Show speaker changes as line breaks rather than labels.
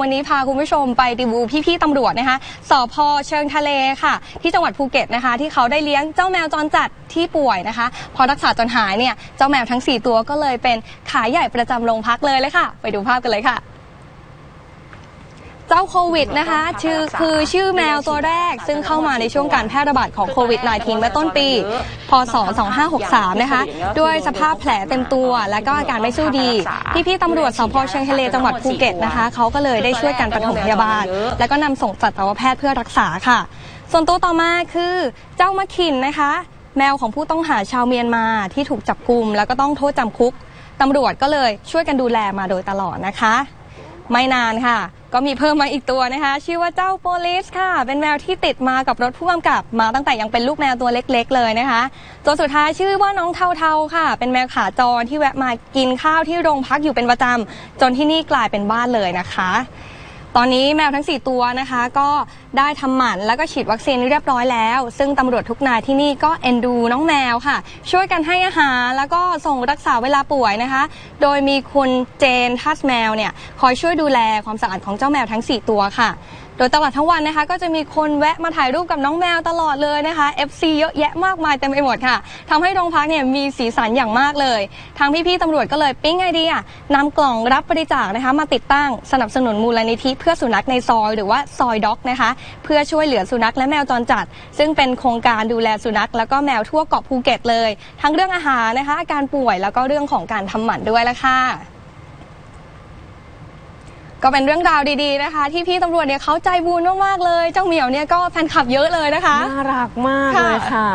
วันนี้พาคุณผู้ชมไปดีบูพี่ๆตำรวจนะคะสพเชิงทะเลค่ะ ที่จังหวัดภูเก็ตนะคะ ที่เขาได้เลี้ยงเจ้าแมวจรจัดที่ป่วยนะคะ พอรักษาจนหายเนี่ยเจ้าแมวทั้ง 4 ตัวก็เลยเป็นขายใหญ่ประจำโรงพักเลยเลยค่ะ ไปดูภาพกันเลยค่ะ เจ้าโควิดนะคะชื่อคือชื่อแมวตัวแรก ซึ่งเข้ามาในช่วงการแพร่ระบาดของโควิด -19 เมื่อต้นปี พศ 2563 นะคะ ด้วยสภาพแผลเต็มตัว และก็อาการไม่สู้ดี พี่ๆตำรวจสพเชียงทะเลจังหวัดภูเก็ตนะคะเขาก็เลยได้ช่วยกันปฐมพยาบาล แล้วก็นำส่งสัตวแพทย์เพื่อรักษาค่ะ ส่วนตัวต่อมาคือเจ้ามะขินนะคะ แมวของผู้ต้องหาชาวเมียนมาที่ถูกจับกุม แล้วก็ต้องโทษจำคุกตำรวจก็เลยช่วยกันดูแลมาโดยตลอดนะคะ ไม่นานค่ะ ก็มีเพิ่มมาอีกตัวนะคะ ชื่อว่าเจ้าโปลิสค่ะ เป็นแมวที่ติดมากับรถพ่วงกับมาตั้งแต่ยังเป็นลูกแมวตัวเล็กๆ เลยนะคะ ตัวสุดท้ายชื่อว่าน้องเทาเทาๆค่ะ เป็นแมวขาจรที่แวะมากินข้าวที่โรงพักอยู่เป็นประจำจนที่นี่กลายเป็นบ้านเลยนะคะ ตอนนี้แมวทั้ง 4 ตัวนะคะ ก็ได้ทำหมันแล้วก็ฉีดวัคซีนเรียบร้อยแล้ว ซึ่งตำรวจทุกนายที่นี่ก็เอ็นดูน้องแมวค่ะ ช่วยกันให้อาหาร แล้วก็ส่งรักษาเวลาป่วยนะคะ โดยมีคุณเจนทัสแมวเนี่ยคอยช่วยดูแลความสะอาดของเจ้าแมวทั้ง 4 ตัวค่ะโดยตลอดทั้งวันนะคะ ก็จะมีคนแวะมาถ่ายรูปกับน้องแมวตลอดเลยนะคะ FC เยอะแยะมากมายเต็มไปหมดค่ะทำให้โรงพักเนี่ยมีสีสันอย่างมากเลย ทางพี่ๆตำรวจก็เลยปิ๊งไอเดียนำกล่องรับบริจาคนะคะ มาติดตั้งสนับสนุนมูลนิธิเพื่อสุนัขในซอยหรือว่าซอยด็อกนะคะ เพื่อช่วยเหลือสุนัขและแมวจรจัด ซึ่งเป็นโครงการดูแลสุนัขแล้วก็แมวทั่วเกาะภูเก็ตเลย ทั้งเรื่องอาหารนะคะอาการป่วยแล้วก็เรื่องของการทำหมันด้วยละค่ะ ก็เป็นเรื่องราวดีๆนะคะ ที่พี่ตำรวจเนี่ยเขาใจบุญมากๆเลย เจ้าเหมียวเนี่ยก็แฟนคลับเยอะเลยนะคะ
น่ารักมากเลยค่ะ